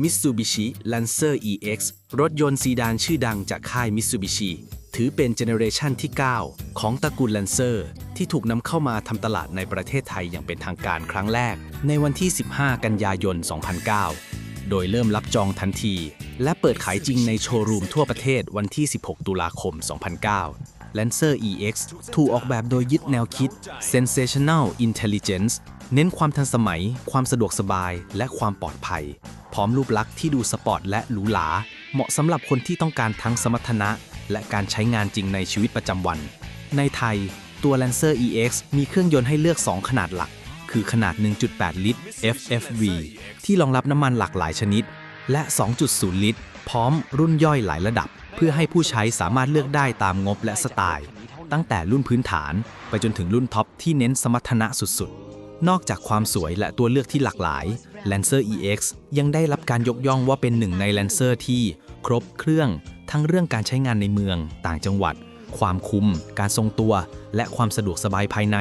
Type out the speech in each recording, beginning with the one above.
Mitsubishi Lancer EX รถยนต์ซีดานชื่อดังจากค่าย Mitsubishi ถือเป็นเจเนอเรชันที่ 9 ของตระกูล Lancer ที่ถูกนำเข้ามาทำตลาดในประเทศไทยอย่างเป็นทางการครั้งแรก ในวันที่ 15 กันยายน 2009 โดยเริ่มรับจองทันที และเปิดขายจริงในโชว์รูมทั่วประเทศวันที่ 16 ตุลาคม 2009 Lancer EX ถูกออกแบบโดยยึดแนวคิด Sensational Intelligence เน้นความทันสมัย ความสะดวกสบาย และความปลอดภัย พร้อมรูปลักษณ์ที่ดูสปอร์ตและหรูหรา เหมาะสำหรับคนที่ต้องการทั้งสมรรถนะ และการใช้งานจริงในชีวิตประจำวัน ในไทย ตัว Lancer EX มีเครื่องยนต์ให้เลือก 2 ขนาดหลัก คือขนาด 1.8 ลิตร FFV ที่รองรับน้ำมันหลากหลายชนิด และ 2.0 ลิตร พร้อมรุ่นย่อยหลายระดับ เพื่อให้ผู้ใช้สามารถเลือกได้ตามงบและสไตล์ ตั้งแต่รุ่นพื้นฐาน ไปจนถึงรุ่นท็อปที่เน้นสมรรถนะสุดๆ นอกจากความสวยและตัวเลือกที่หลากหลาย Lancer EX ยังได้รับการยกย่องว่าเป็นหนึ่งใน Lancer ที่ครบเครื่องทั้งเรื่องการใช้งานในเมือง ต่างจังหวัด ความคุ้ม การทรงตัว และความสะดวกสบายภายใน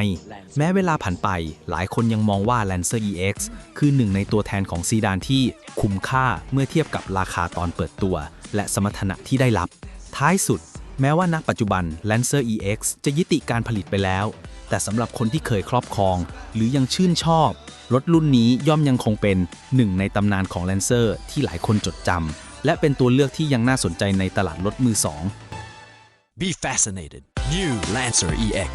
แม้เวลาผ่านไป หลายคนยังมองว่า Lancer EX คือหนึ่งในตัวแทนของซีดานที่คุ้มค่าเมื่อเทียบกับราคาตอนเปิดตัว และสมรรถนะที่ได้รับ ท้ายสุด แม้ว่านักปัจจุบัน Lancer EX จะยุติการผลิตไปแล้ว แต่สำหรับคนที่เคยครอบครอง หรือยังชื่นชอบ รถรุ่นนี้ย่อมยังคงเป็นหนึ่งในตำนานของ Lancer ที่หลายคนจดจำและเป็นตัวเลือกที่ยังน่าสนใจในตลาดรถมือสอง Be fascinated. New Lancer EX.